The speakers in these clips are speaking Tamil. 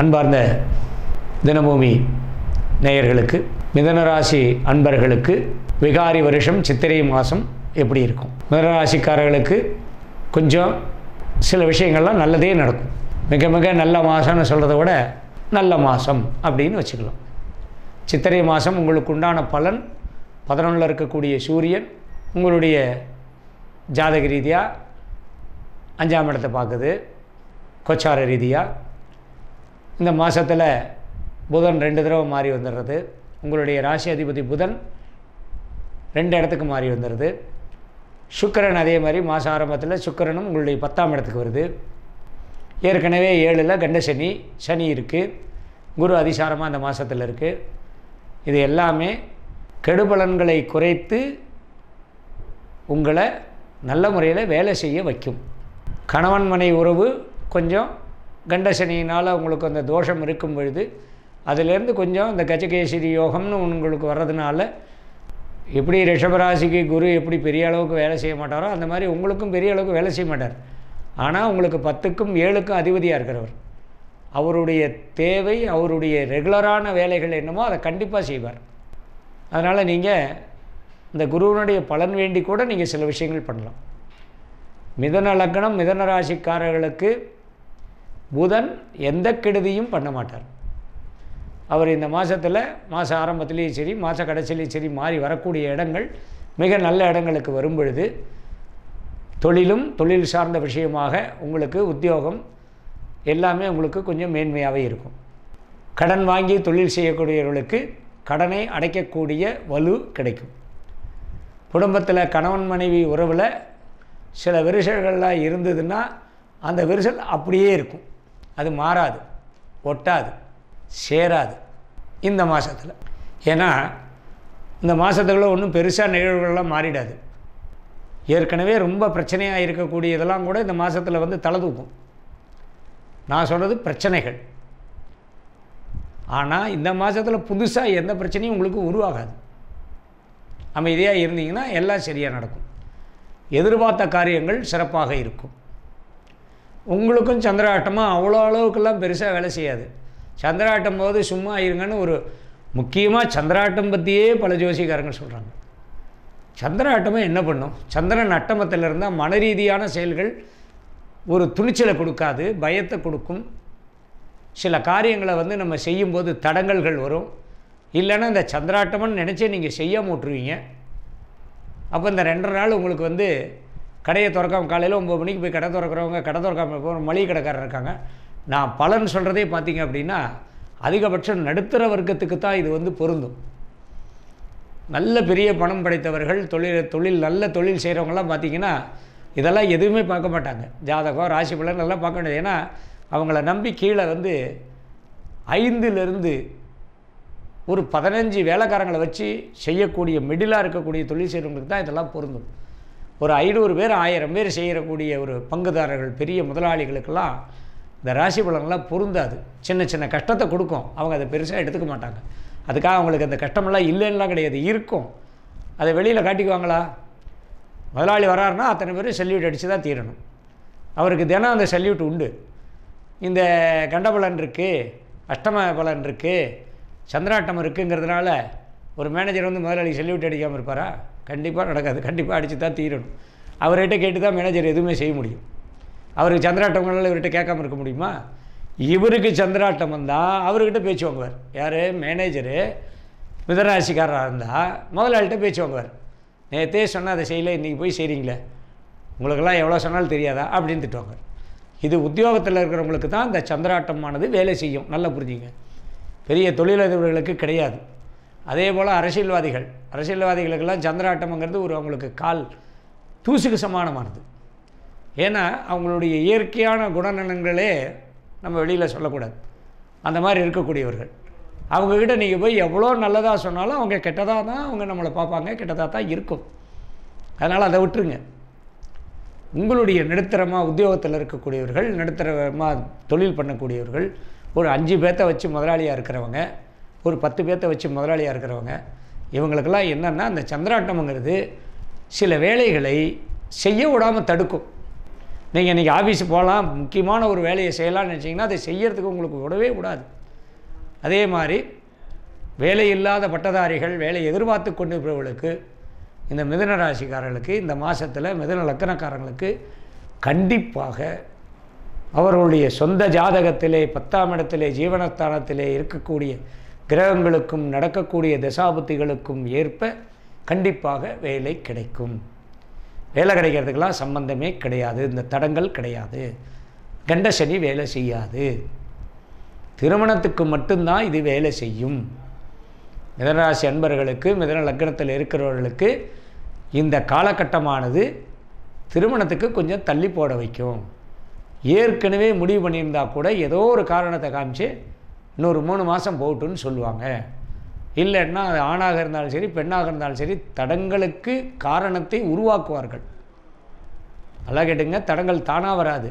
அன்பார்ந்த தினபூமி நேயர்களுக்கு மிதனராசி அன்பர்களுக்கு விகாரி வருஷம் சித்திரை மாதம் எப்படி இருக்கும்? மிதனராசிக்காரர்களுக்கு கொஞ்சம் சில விஷயங்கள்லாம் நல்லதே நடக்கும். மிக மிக நல்ல மாதம்னு சொல்கிறத விட நல்ல மாதம் அப்படின்னு வச்சுக்கலாம். சித்திரை மாதம் உங்களுக்கு உண்டான பலன் பதினொன்றில் இருக்கக்கூடிய சூரியன் உங்களுடைய ஜாதக ரீதியாக அஞ்சாம் இடத்தை பார்க்குது. கொச்சார ரீதியாக இந்த மாதத்தில் புதன் ரெண்டு தடவை மாறி வந்துடுறது. உங்களுடைய ராசி அதிபதி புதன் ரெண்டு இடத்துக்கு மாறி வந்துடுது சுக்கரன் அதே மாதிரி மாத ஆரம்பத்தில் சுக்கிரனும் உங்களுடைய பத்தாம் இடத்துக்கு வருது. ஏற்கனவே ஏழில் கண்ட சனி சனி இருக்குது குரு அதிசாரமாக அந்த மாதத்தில் இருக்குது இது எல்லாமே கெடுபலன்களை குறைத்து உங்களை நல்ல முறையில் வேலை செய்ய வைக்கும். கணவன் மனை உறவு கொஞ்சம் கண்டசனியினால் உங்களுக்கு அந்த தோஷம் இருக்கும் பொழுது அதிலேருந்து கொஞ்சம் இந்த கஜகேசரி யோகம்னு உங்களுக்கு வர்றதுனால எப்படி ரிஷபராசிக்கு குரு எப்படி பெரிய அளவுக்கு வேலை செய்ய மாட்டாரோ அந்த மாதிரி உங்களுக்கும் பெரிய அளவுக்கு வேலை செய்ய மாட்டார். ஆனால் உங்களுக்கு பத்துக்கும் ஏழுக்கும் அதிபதியாக இருக்கிறவர். அவருடைய தேவை அவருடைய ரெகுலரான வேலைகள் என்னமோ அதை கண்டிப்பாக செய்வார். அதனால் நீங்கள் இந்த குருவனுடைய பலன் வேண்டி கூட நீங்கள் சில விஷயங்கள் பண்ணலாம். மிதன லக்னம் மிதன ராசிக்காரர்களுக்கு புதன் எந்த கெடுதியும் பண்ண மாட்டார். அவர் இந்த மாதத்தில் மாத ஆரம்பத்துலேயும் சரி மாத கடைசிலையும் சரி மாறி வரக்கூடிய இடங்கள் மிக நல்ல இடங்களுக்கு வரும் பொழுது தொழிலும் தொழில் சார்ந்த விஷயமாக உங்களுக்கு உத்தியோகம் எல்லாமே உங்களுக்கு கொஞ்சம் மேன்மையாகவே இருக்கும். கடன் வாங்கி தொழில் செய்யக்கூடியவர்களுக்கு கடனை அடைக்கக்கூடிய வலு கிடைக்கும். குடும்பத்தில் கணவன் மனைவி உறவில் சில விரிசல்கள்லாம் இருந்ததுன்னா அந்த விரிசல் அப்படியே இருக்கும். அது மாறாது ஒட்டாது சேராது இந்த மாதத்தில் ஏன்னா இந்த மாதத்துக்குள்ள ஒன்றும் பெருசாக நிகழ்வுகள்லாம் மாறிடாது. ஏற்கனவே ரொம்ப பிரச்சனையாக இருக்கக்கூடியதெல்லாம் கூட இந்த மாதத்தில் வந்து தலை தூக்கும் நான் சொல்கிறது பிரச்சனைகள். ஆனால் இந்த மாதத்தில் புதுசாக எந்த பிரச்சனையும் உங்களுக்கு உருவாகாது. அமைதியாக இருந்தீங்கன்னா எல்லாம் சரியாக நடக்கும். எதிர்பார்த்த காரியங்கள் சிறப்பாக இருக்கும். உங்களுக்கும் சந்திராட்டமாக அவ்வளோ அளவுக்கெல்லாம் பெருசாக வேலை செய்யாது. சந்திராட்டம் போது சும்மா இருங்கன்னு ஒரு முக்கியமாக சந்திராட்டம் பற்றியே பல ஜோசிக்காரங்க சொல்கிறாங்க சந்திராட்டமே என்ன பண்ணும்? சந்திரன் அட்டமத்தில் இருந்தால் மன ரீதியான செயல்கள் ஒரு துணிச்சலை கொடுக்காது பயத்தை கொடுக்கும். சில காரியங்களை வந்து நம்ம செய்யும்போது தடங்கல்கள் வரும். இல்லைன்னா இந்த சந்திராட்டம்னு நினச்சி நீங்கள் செய்யாம விட்ருவீங்க அப்போ இந்த ரெண்டரை நாள் உங்களுக்கு வந்து கடையை திறக்காம காலையில் ஒம்பது மணிக்கு போய் கடை திறக்கிறவங்க கடை திறக்காம போகிற மளிகை கடைக்காரர் இருக்காங்க. நான் பலன் சொல்கிறதே பார்த்தீங்க அப்படின்னா அதிகபட்சம் நடுத்தர வர்க்கத்துக்கு தான் இது வந்து பொருந்தும். நல்ல பெரிய பணம் படைத்தவர்கள் தொழில் தொழில் நல்ல தொழில் செய்கிறவங்களாம் பார்த்தீங்கன்னா இதெல்லாம் எதுவுமே பார்க்க மாட்டாங்க. ஜாதகம் ராசி பலன் எல்லாம் பார்க்க முடியாது ஏன்னா அவங்கள நம்பி கீழே வந்து ஐந்துலேருந்து ஒரு பதினஞ்சு வேலைக்காரங்களை வச்சு செய்யக்கூடிய மிடிலாக இருக்கக்கூடிய தொழில் செய்கிறவங்களுக்கு தான் இதெல்லாம் பொருந்தும். ஒரு ஐநூறு பேர் ஆயிரம் பேர் செய்யக்கூடிய ஒரு பங்குதாரர்கள் பெரிய முதலாளிகளுக்கெல்லாம் இந்த ராசி பலன்லாம் பொருந்தாது. சின்ன சின்ன கஷ்டத்தை கொடுக்கும். அவங்க அதை பெருசாக எடுத்துக்க மாட்டாங்க. அதுக்காக அவங்களுக்கு அந்த கஷ்டமெல்லாம் இல்லைன்னெலாம் கிடையாது. இருக்கும். அதை வெளியில் காட்டிக்குவாங்களா? முதலாளி வராருன்னா அத்தனை பேரும் சல்யூட் அடித்து தான் தீரணும். அவருக்கு தினம் அந்த சல்யூட் உண்டு. இந்த கண்டபலன் இருக்குது அஷ்டம பலன் இருக்குது சந்திராட்டம் இருக்குங்கிறதுனால ஒரு மேனேஜர் வந்து முதலாளி செல்யூட் அடிக்காமல் இருப்பாரா? கண்டிப்பாக நடக்காது. கண்டிப்பாக அடித்து தான் தீரணும். அவர்கிட்ட கேட்டு தான் மேனேஜர் எதுவுமே செய்ய முடியும். அவருக்கு சந்திராட்டங்களால் இவர்கிட்ட கேட்காம இருக்க முடியுமா? இவருக்கு சந்திராட்டம் வந்தால் அவர்கிட்ட பேச்சு வாங்குவார். யார்? மேனேஜரு மிதராசிக்காரராக இருந்தால் முதலாளிகிட்ட பேச்சு வாங்குவார். நேற்றே சொன்னால் அதை செய்யலை இன்றைக்கி போய் செய்கிறீங்களே உங்களுக்கெல்லாம் எவ்வளோ சொன்னாலும் தெரியாதா? அப்படின்னு திட்டுவாங்க. இது உத்தியோகத்தில் இருக்கிறவங்களுக்கு தான் இந்த சந்திராட்டமானது வேலை செய்யும். நல்லா புரிஞ்சுங்க. பெரிய தொழிலதிபர்களுக்கு கிடையாது. அதே போல் அரசியல்வாதிகள். அரசியல்வாதிகளுக்கெல்லாம் சந்திராட்டம்ங்கிறது ஒரு அவங்களுக்கு கால் தூசுக்கு சமானமானது. ஏன்னா அவங்களுடைய இயற்கையான குணநலன்களே நம்ம வெளியில் சொல்லக்கூடாது. அந்த மாதிரி இருக்கக்கூடியவர்கள். அவங்கக்கிட்ட நீங்கள் போய் எவ்வளோ நல்லதாக சொன்னாலும் அவங்க கெட்டதாக தான் அவங்க நம்மளை பார்ப்பாங்க கெட்டதாக தான் இருக்கும். அதனால் அதை விட்டுருங்க. உங்களுடைய நடுத்தரமாக உத்தியோகத்தில் இருக்கக்கூடியவர்கள் நடுத்தரமாக தொழில் பண்ணக்கூடியவர்கள் ஒரு அஞ்சு பேர்த்த வச்சு முதலாளியாக இருக்கிறவங்க ஒரு பத்து பேர்த்த வச்சு முதலாளியாக இருக்கிறவங்க இவங்களுக்கெல்லாம் என்னென்னா அந்த சந்திராட்டம்ங்கிறது சில வேலைகளை செய்ய விடாமல் தடுக்கும். நீங்கள் இன்றைக்கி ஆஃபீஸ் போகலாம் முக்கியமான ஒரு வேலையை செய்யலாம்னு நினச்சிங்கன்னா அதை செய்யறதுக்கு உங்களுக்கு விடவே கூடாது அதே மாதிரி வேலை இல்லாத பட்டதாரிகள் வேலை எதிர்பார்த்து கொண்டிருப்பவர்களுக்கு இந்த மிதன ராசிக்காரர்களுக்கு இந்த மாதத்தில் மிதுன லக்கணக்காரங்களுக்கு கண்டிப்பாக அவர்களுடைய சொந்த ஜாதகத்திலே பத்தாம் இடத்திலே ஜீவனஸ்தானத்திலே இருக்கக்கூடிய கிரகங்களுக்கும் நடக்கக்கூடிய தசாபுத்திகளுக்கும் ஏற்ப கண்டிப்பாக வேலை கிடைக்கும். வேலை கிடைக்கிறதுக்கெல்லாம் சம்பந்தமே கிடையாது. இந்த தடங்கள் கிடையாது. கண்ட சனி வேலை செய்யாது. திருமணத்துக்கு மட்டும்தான் இது வேலை செய்யும். மிதனராசி அன்பர்களுக்கு மிதன லக்னத்தில் இருக்கிறவர்களுக்கு இந்த காலகட்டமானது திருமணத்துக்கு கொஞ்சம் தள்ளி போட வைக்கும். ஏற்கனவே முடிவு பண்ணியிருந்தா கூட ஏதோ ஒரு காரணத்தை காமிச்சு இன்னொரு மூணு மாதம் போகட்டுன்னு சொல்லுவாங்க. இல்லைன்னா அது ஆணாக இருந்தாலும் சரி பெண்ணாக இருந்தாலும் சரி தடங்களுக்கு காரணத்தை உருவாக்குவார்கள். நல்லா கேட்டுங்க தடங்கள் தானாக வராது.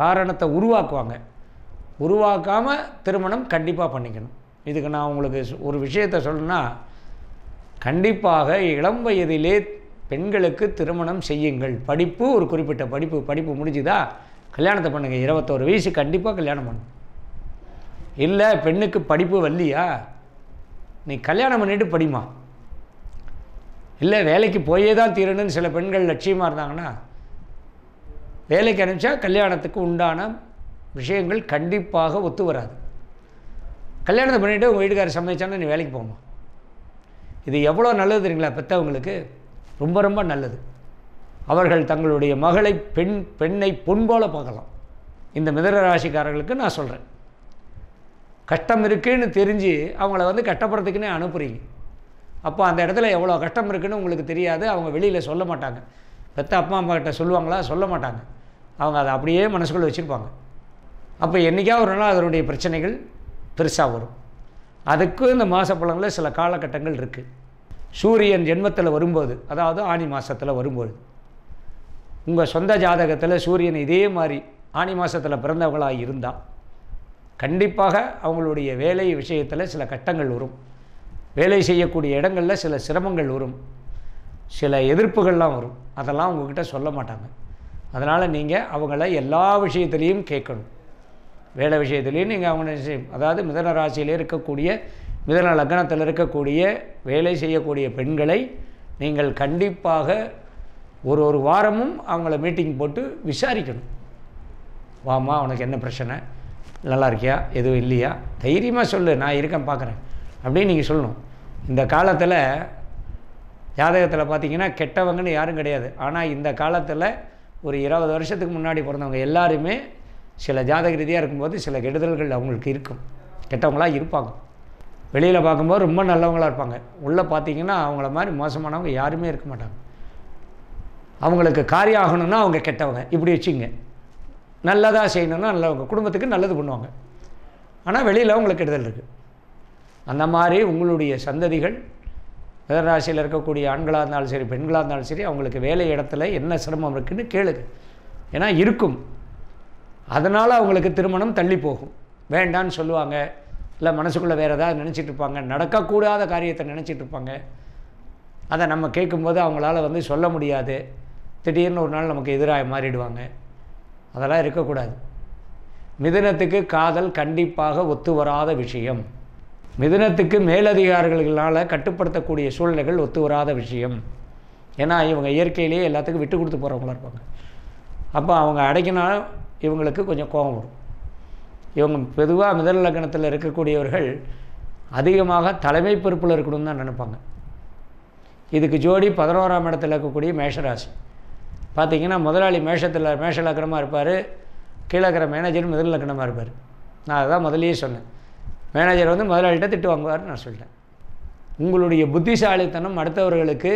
காரணத்தை உருவாக்குவாங்க. உருவாக்காமல் திருமணம் கண்டிப்பாக பண்ணிக்கணும். இதுக்கு நான் உங்களுக்கு ஒரு விஷயத்தை சொல்லணும்னா கண்டிப்பாக இளம் வயதிலே பெண்களுக்கு திருமணம் செய்யுங்கள். படிப்பு ஒரு குறிப்பிட்ட படிப்பு படிப்பு முடிஞ்சுதா கல்யாணத்தை பண்ணுங்கள் இருபத்தோரு வயசு கண்டிப்பாக கல்யாணம் பண்ணும். இல்லை பெண்ணுக்கு படிப்பு வரலையா நீ கல்யாணம் பண்ணிட்டு படிமா இல்லை வேலைக்கு போயே தான் தீரணும்னு சில பெண்கள் லட்சியமாக இருந்தாங்கன்னா வேலைக்கு அனுப்பிச்சா கல்யாணத்துக்கு உண்டான விஷயங்கள் கண்டிப்பாக ஒத்து வராது. கல்யாணத்தை பண்ணிவிட்டு உங்கள் வீட்டுக்காரர் சமைச்சானா நீ வேலைக்கு போமா இது எவ்வளோ நல்லது தெரியுங்களா பெற்றவங்களுக்கு ரொம்ப ரொம்ப நல்லது. அவர்கள் தங்களுடைய மகளை பெண் பெண்ணை பொன் போல பார்க்கலாம். இந்த மிதர ராசிக்காரர்களுக்கு நான் சொல்கிறேன் கஷ்டம் இருக்குன்னு தெரிஞ்சு அவங்கள வந்து கஷ்டப்படுறதுக்குன்னே அனுப்புகிறீங்க அப்போ அந்த இடத்துல எவ்வளோ கஷ்டம் இருக்குன்னு உங்களுக்கு தெரியாது அவங்க வெளியில் சொல்ல மாட்டாங்க. பெத்த அப்பா அம்மா கிட்ட சொல்லுவாங்களா? சொல்ல மாட்டாங்க. அவங்க அதை அப்படியே மனசுக்குள்ளே வச்சுருப்பாங்க. அப்போ என்றைக்காக ஒரு நாள் அதனுடைய பிரச்சனைகள் பெருசாக வரும். அதுக்கும் இந்த மாசப்பழங்களில் சில காலகட்டங்கள் இருக்குது சூரியன் ஜென்மத்தில் வரும்போது அதாவது ஆனி மாதத்தில் வரும்போது உங்கள் சொந்த ஜாதகத்தில் சூரியன் இதே மாதிரி ஆனி மாதத்தில் பிறந்தவங்களாக இருந்தால் கண்டிப்பாக அவங்களுடைய வேலை விஷயத்தில் சில கட்டங்கள் வரும் வேலை செய்யக்கூடிய இடங்களில் சில சிரமங்கள் வரும் சில எதிர்ப்புகள்லாம் வரும். அதெல்லாம் உங்ககிட்ட சொல்ல மாட்டாங்க. அதனால் நீங்கள் அவங்கள எல்லா விஷயத்துலேயும் கேட்கணும். வேலை விஷயத்துலேயும் நீங்கள் அவங்க அதாவது மிதன ராசியில் இருக்கக்கூடிய மிதன லக்னத்தில் இருக்கக்கூடிய வேலை செய்யக்கூடிய பெண்களை நீங்கள் கண்டிப்பாக ஒரு ஒரு வாரமும் அவங்கள மீட்டிங் போட்டு விசாரிக்கணும். வாமா உனக்கு என்ன பிரச்சனை? நல்லா இருக்கியா எதுவும் இல்லையா? தைரியமாக சொல்லு நான் இருக்கேன் பார்க்குறேன். அப்படின்னு நீங்கள் சொல்லணும். இந்த காலத்தில் ஜாதகத்தில் பார்த்தீங்கன்னா கெட்டவங்கன்னு யாரும் கிடையாது. ஆனால் இந்த காலத்தில் ஒரு இருபது வருஷத்துக்கு முன்னாடி பிறந்தவங்க எல்லாருமே சில ஜாதக ரீதியாக இருக்கும்போது சில கெடுதல்கள் அவங்களுக்கு இருக்கும். கெட்டவங்களாக இருப்பாங்க. வெளியில் பார்க்கும்போது ரொம்ப நல்லவங்களாக இருப்பாங்க. உள்ளே பார்த்தீங்கன்னா அவங்கள மாதிரி மோசமானவங்க யாருமே இருக்க மாட்டாங்க. அவங்களுக்கு காரியம் ஆகணும்னா அவங்க கெட்டவங்க. இப்படி வச்சுங்க நல்லதாக செய்யணும்னா நல்லவங்க குடும்பத்துக்கு நல்லது பண்ணுவாங்க. ஆனால் வெளியில் அவங்களுக்கு கெடுதல் இருக்குது அந்த மாதிரி உங்களுடைய சந்ததிகள் மிதராசியில் இருக்கக்கூடிய ஆண்களாக இருந்தாலும் சரி பெண்களாக இருந்தாலும் சரி அவங்களுக்கு வேலை இடத்துல என்ன சிரமம் இருக்குன்னு கேளுங்க. ஏன்னா இருக்கும். அதனால் அவங்களுக்கு திருமணம் தள்ளி போகும். வேண்டான்னு சொல்லுவாங்க. இல்லை மனசுக்குள்ளே வேறு ஏதாவது நினச்சிட்டு இருப்பாங்க. நடக்கக்கூடாத காரியத்தை நினச்சிட்டு இருப்பாங்க. அதை நம்ம கேட்கும்போது அவங்களால வந்து சொல்ல முடியாது. திடீர்னு ஒரு நாள் நமக்கு எதிராக மாறிடுவாங்க. அதெல்லாம் இருக்கக்கூடாது. மிதுனத்துக்கு காதல் கண்டிப்பாக ஒத்து வராத விஷயம். மிதுனத்துக்கு மேலதிகாரிகளால் கட்டுப்படுத்தக்கூடிய சூழ்நிலைகள் ஒத்து வராத விஷயம். ஏன்னா இவங்க இயற்கையிலேயே எல்லாத்துக்கும் விட்டு கொடுத்து போகிறவங்களா இருப்பாங்க. அப்போ அவங்க அடைக்கினா இவங்களுக்கு கொஞ்சம் கோபம் வரும். இவங்க பொதுவாக மிதன லக்னத்தில் இருக்கக்கூடியவர்கள் அதிகமாக தலைமை பொறுப்பில் இருக்கணும்னு தான் நினைப்பாங்க. இதுக்கு ஜோடி பதினோராம் இடத்தில் இருக்கக்கூடிய மேஷராசி. பார்த்தீங்கன்னா முதலாளி மேஷத்தில் மேஷ லக்னமாக இருப்பார் கீழே இருக்கிற மேனேஜர் முதல் லக்னமாக இருப்பார். நான் அதான் முதல்லயே சொன்னேன். மேனேஜர் வந்து முதலாளிகிட்ட திட்டு வாங்குவார்னு நான் சொல்லிட்டேன் உங்களுடைய புத்திசாலித்தனம் அடுத்தவர்களுக்கு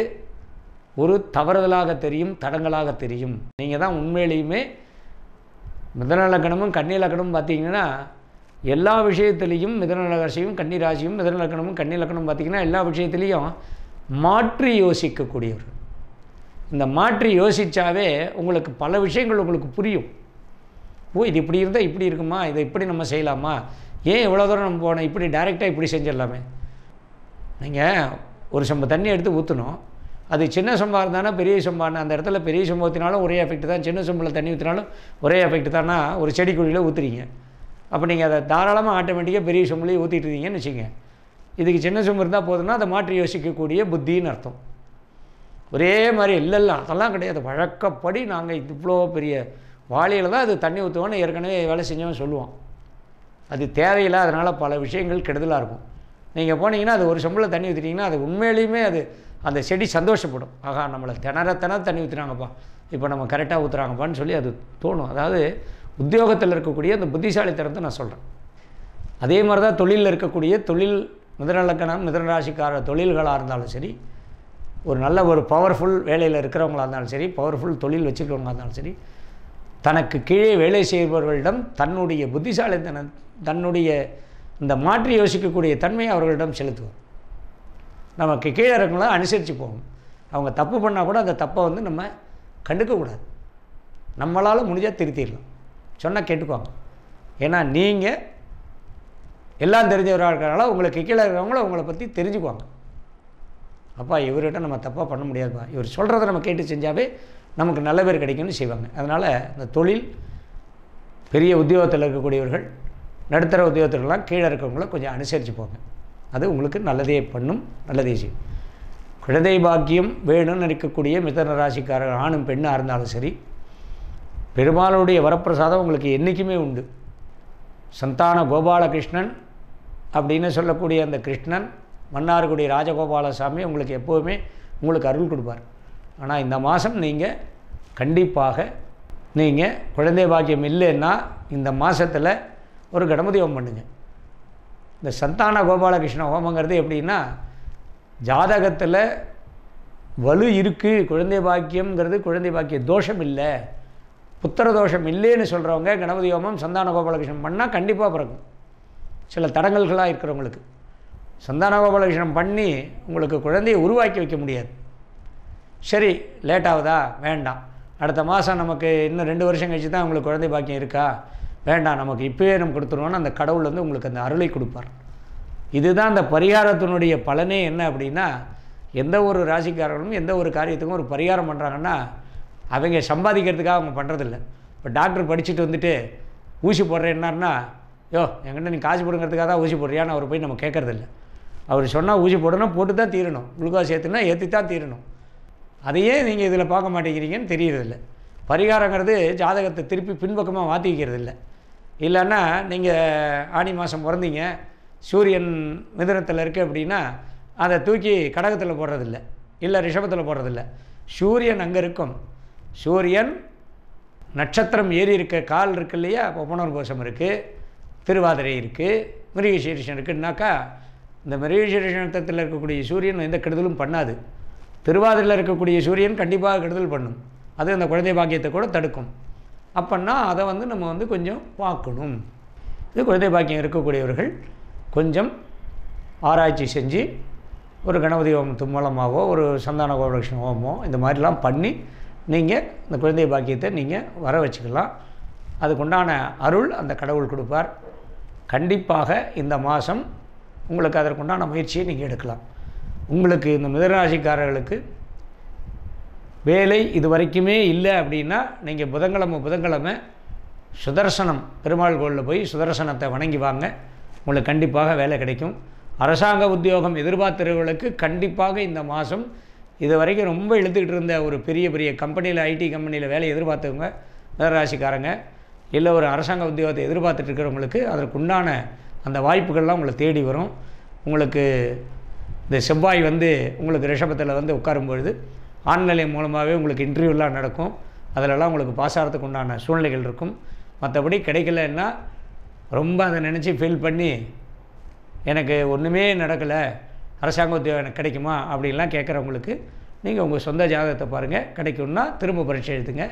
ஒரு தவறுதலாக தெரியும் தடங்களாக தெரியும். நீங்கள் தான் உண்மையிலையுமே மிதன லக்கணமும் கன்னி லக்கணமும் பார்த்தீங்கன்னா எல்லா விஷயத்துலேயும் மிதன ராசியும் கன்னி ராசியும் மிதன லக்கணமும் கன்னி லக்னமும் பார்த்தீங்கன்னா எல்லா விஷயத்துலேயும் மாற்றி யோசிக்கக்கூடியவர் இந்த மாற்றி யோசித்தாவே உங்களுக்கு பல விஷயங்கள் உங்களுக்கு புரியும். ஓ இது இப்படி இருந்தால் இப்படி இருக்குமா? இதை இப்படி நம்ம செய்யலாமா? ஏன் இவ்வளோ தூரம் நம்ம போனோம்? இப்படி டைரெக்டாக இப்படி செஞ்சிடலாமே. நீங்கள் ஒரு சம்ப தண்ணி எடுத்து ஊற்றணும் அது சின்ன சம்பா இருந்தானா பெரிய சம்பான்னு அந்த இடத்துல பெரிய சம்பவத்தினாலும் ஊற்றினாலும் ஒரே எஃபெக்ட் தான். சின்ன சம்பில் தண்ணி ஊற்றினாலும் ஒரே எஃபெக்ட் தானா? ஒரு செடி குழியில் ஊற்றுறீங்க அப்போ நீங்கள் அதை தாராளமாக ஆட்டோமேட்டிக்காக பெரிய சம்பளையும் ஊற்றிட்டு இருந்தீங்கன்னு வச்சுங்க இதுக்கு சின்ன சம்பு இருந்தால் போதும்னா அதை மாற்றி யோசிக்கக்கூடிய புத்தின்னு அர்த்தம். ஒரே மாதிரி இல்லை இல்லை அதெல்லாம் கிடையாது. வழக்கப்படி நாங்கள் இவ்வளோ பெரிய வாளியில் தான் அது தண்ணி ஊற்றுவோன்னு ஏற்கனவே வேலை செஞ்சவன் சொல்லுவான். அது தேவையில்லை அதனால் பல விஷயங்கள் கெடுதலாக இருக்கும். நீங்கள் போனீங்கன்னா அது ஒரு சம்பளம் தண்ணி ஊற்றிட்டீங்கன்னா அது உண்மையிலையுமே அது அந்த செடி சந்தோஷப்படும். ஆகா நம்மளை திணற திணற தண்ணி ஊற்றுறாங்கப்பா இப்போ நம்ம கரெக்டாக ஊற்றுறாங்கப்பான்னு சொல்லி அது தோணும். அதாவது உத்தியோகத்தில் இருக்கக்கூடிய அந்த புத்திசாலித்தனத்தை நான் சொல்கிறேன் அதே மாதிரி தான் தொழிலில் இருக்கக்கூடிய தொழில் மிதனலக்கணம் மிதனராசிக்கார தொழில்களாக இருந்தாலும் சரி ஒரு நல்ல ஒரு பவர்ஃபுல் வேலையில் இருக்கிறவங்களா இருந்தாலும் சரி பவர்ஃபுல் தொழில் வச்சுருக்கிறவங்களாக இருந்தாலும் சரி தனக்கு கீழே வேலை செய்பவர்களிடம் தன்னுடைய புத்திசாலித்தனம் தன்னுடைய இந்த மாற்றி யோசிக்கக்கூடிய தன்மையை அவர்களிடம் செலுத்துவோம். நமக்கு கீழே இருக்கவங்கள அனுசரித்து போகணும். அவங்க தப்பு பண்ணால் கூட அந்த தப்பை வந்து நம்ம கண்டுக்கக்கூடாது நம்மளால் முடிஞ்சால் திருத்திடலாம். சொன்னால் கேட்டுக்குவாங்க. ஏன்னா நீங்கள் எல்லாம் தெரிஞ்சவராக இருக்கிறனால உங்களுக்கு கீழே இருக்கிறவங்கள உங்களை பற்றி தெரிஞ்சுக்குவாங்க. அப்பா இவர்கிட்ட நம்ம தப்பாக பண்ண முடியாதுப்பா. இவர் சொல்கிறத நம்ம கேட்டு செஞ்சாவே நமக்கு நல்ல பேர் கிடைக்கும்னு செய்வாங்க. அதனால் இந்த தொழில் பெரிய உத்தியோகத்தில் இருக்கக்கூடியவர்கள் நடுத்தர உத்தியோகத்திலலாம் கீழே இருக்கவங்கள கொஞ்சம் அனுசரித்து போங்க. அது உங்களுக்கு நல்லதே பண்ணும் நல்லதே செய்யும். குழந்தை பாக்கியம் வேணும்னு நினைக்கக்கூடிய மிதன ராசிக்காரர்கள் ஆணும் பெண்ணாக இருந்தாலும் சரி பெருமாளுடைய வரப்பிரசாதம் உங்களுக்கு என்றைக்குமே உண்டு. சந்தான கோபாலகிருஷ்ணன் அப்படின்னு சொல்லக்கூடிய அந்த கிருஷ்ணன் மன்னார்குடி ராஜகோபாலசாமி உங்களுக்கு எப்போவுமே உங்களுக்கு அருள் கொடுப்பார். ஆனால் இந்த மாதம் நீங்கள் கண்டிப்பாக நீங்கள் குழந்தை பாக்கியம் இல்லைன்னா இந்த மாதத்தில் ஒரு கணபதி ஹோமம் பண்ணுங்கள் இந்த சந்தான கோபாலகிருஷ்ண ஹோமங்கிறது எப்படின்னா ஜாதகத்தில் வலு இருக்குது குழந்தை பாக்கியம்ங்கிறது குழந்தை பாக்கிய தோஷம் இல்லை புத்திர தோஷம் இல்லைன்னு சொல்கிறவங்க கணபதி ஹோமம் சந்தான கோபாலகிருஷ்ணன் பண்ணால் கண்டிப்பாக பிறக்கும். சில தடங்கல்களாக இருக்கிறவங்களுக்கு. சந்தான கோபாலகிருஷ்ணன் பண்ணி உங்களுக்கு குழந்தையை உருவாக்கி வைக்க முடியாது. சரி லேட்டாகுதா வேண்டாம். அடுத்த மாதம் நமக்கு இன்னும் ரெண்டு வருஷம் கழிச்சு தான் உங்களுக்கு குழந்தை பாக்கியம் இருக்கா? வேண்டாம் நமக்கு இப்போயே நம்ம கொடுத்துருவோன்னு அந்த கடவுள் வந்து உங்களுக்கு அந்த அருளை கொடுப்பார். இதுதான் அந்த பரிகாரத்தினுடைய பலனே என்ன அப்படின்னா எந்த ஒரு ராசிக்காரர்களும் எந்த ஒரு காரியத்துக்கும் ஒரு பரிகாரம் பண்ணுறாங்கன்னா அவங்க சம்பாதிக்கிறதுக்காக அவங்க பண்ணுறதில்ல இப்போ டாக்டர் படிச்சுட்டு வந்துட்டு ஊசி போடுறேன்னாருன்னா யோ என்கிட்ட நீ காசு போடுங்கிறதுக்காக தான் ஊசி போடுறியான்னு அவர் போய் நம்ம கேட்குறதில்ல. அவர் சொன்னால் ஊசி போடணும் போட்டு தான் தீரணும். குளுக்கோஸ் ஏற்றுனா ஏற்றி தான் தீரணும். அதையே நீங்கள் இதில் பார்க்க மாட்டேங்கிறீங்கன்னு தெரியறதில்ல. பரிகாரங்கிறது ஜாதகத்தை திருப்பி பின்பக்கமாக மாற்றி வைக்கிறது இல்லை இல்லைன்னா நீங்கள் ஆனி மாதம் பிறந்தீங்க சூரியன் மிதனத்தில் இருக்குது அப்படின்னா அதை தூக்கி கடகத்தில் போடுறதில்ல. இல்லை ரிஷபத்தில் போடுறதில்ல. சூரியன் அங்கே இருக்கும். சூரியன் நட்சத்திரம் ஏறி இருக்க கால் இருக்கு இல்லையா? இப்போ புனர்போசம் இருக்குது திருவாதிரை இருக்குது மிருகசீரிஷன் இருக்குன்னாக்கா இந்த மிருகசீரிஷ நட்சத்திரத்தில் இருக்கக்கூடிய சூரியன் எந்த கெடுதலும் பண்ணாது. திருவாதிரையில் இருக்கக்கூடிய சூரியன் கண்டிப்பாக கெடுதல் பண்ணும். அது அந்த குழந்தை பாக்கியத்தை கூட தடுக்கும். அப்படின்னா அதை வந்து நம்ம வந்து கொஞ்சம் பார்க்கணும். இது குழந்தை பாக்கியம் இருக்கக்கூடியவர்கள் கொஞ்சம் ஆராய்ச்சி செஞ்சு ஒரு கணபதி ஹோமத்து மூலமாகவோ ஒரு சந்தான கோபலட்சுமி ஹோமமோ இந்த மாதிரிலாம் பண்ணி நீங்கள் இந்த குழந்தை பாக்கியத்தை நீங்கள் வர வச்சுக்கலாம். அதுக்குண்டான அருள் அந்த கடவுள் கொடுப்பார். கண்டிப்பாக இந்த மாதம் உங்களுக்கு அதற்குண்டான முயற்சியை நீங்கள் எடுக்கலாம். உங்களுக்கு இந்த மிதராசிக்காரர்களுக்கு வேலை இது வரைக்குமே இல்லை அப்படின்னா நீங்கள் புதன்கிழமை புதன்கிழமை சுதர்சனம் பெருமாள் கோயிலில் போய் சுதர்சனத்தை வணங்கி வாங்க. உங்களுக்கு கண்டிப்பாக வேலை கிடைக்கும். அரசாங்க உத்தியோகம் எதிர்பார்த்தவர்களுக்கு கண்டிப்பாக இந்த மாதம் இது வரைக்கும் ரொம்ப இழுத்துக்கிட்டு இருந்த ஒரு பெரிய பெரிய கம்பெனியில் ஐடி கம்பெனியில் வேலை எதிர்பார்த்தவங்க மிதராசிக்காரங்க இல்லை ஒரு அரசாங்க உத்தியோகத்தை எதிர்பார்த்துட்டு இருக்கிறவங்களுக்கு அதற்குண்டான அந்த வாய்ப்புகள்லாம் உங்களை தேடி வரும். உங்களுக்கு இந்த செவ்வாய் வந்து உங்களுக்கு ரிஷபத்தில் வந்து உட்காரும் பொழுது ஆன்லைன் மூலமாகவே உங்களுக்கு இன்டர்வியூலாம் நடக்கும். அதிலெல்லாம் உங்களுக்கு பாஸ் ஆகிறதுக்கு உண்டான சூழ்நிலைகள் இருக்கும். மற்றபடி கிடைக்கலன்னா ரொம்ப அதை நினச்சி ஃபீல் பண்ணி எனக்கு ஒன்றுமே நடக்கலை அரசாங்க உத்தியோகம் எனக்கு கிடைக்குமா? அப்படின்லாம் கேட்குறவங்களுக்கு நீங்கள் உங்கள் சொந்த ஜாதகத்தை பாருங்கள் கிடைக்கும்னா திரும்ப பரீட்சை எழுதுங்க.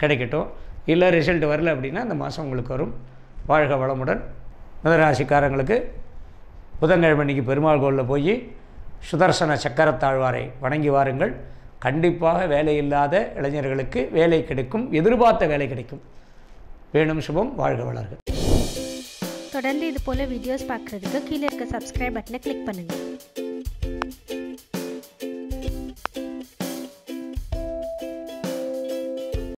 கிடைக்கட்டும். இல்லை ரிசல்ட் வரல அப்படின்னா இந்த மாதம் உங்களுக்கு வரும். வாழ்க வளமுடன். மிதராசிக்காரங்களுக்கு புதன்கிழமை அன்னைக்கு பெருமாள் கோவிலில் போய் சுதர்சன சக்கரத்தாழ்வாரை வணங்கி வாருங்கள். கண்டிப்பாக வேலை இல்லாத இளைஞர்களுக்கு வேலை கிடைக்கும் எதிர்பார்த்த வேலை கிடைக்கும். வேணும் சுபம் வாழ்க வளர்கள் தொடர்ந்து இது போல் வீடியோஸ் பார்க்குறதுக்கு கீழே இருக்க சப்ஸ்கிரைப் பட்டனை கிளிக் பண்ணுங்கள்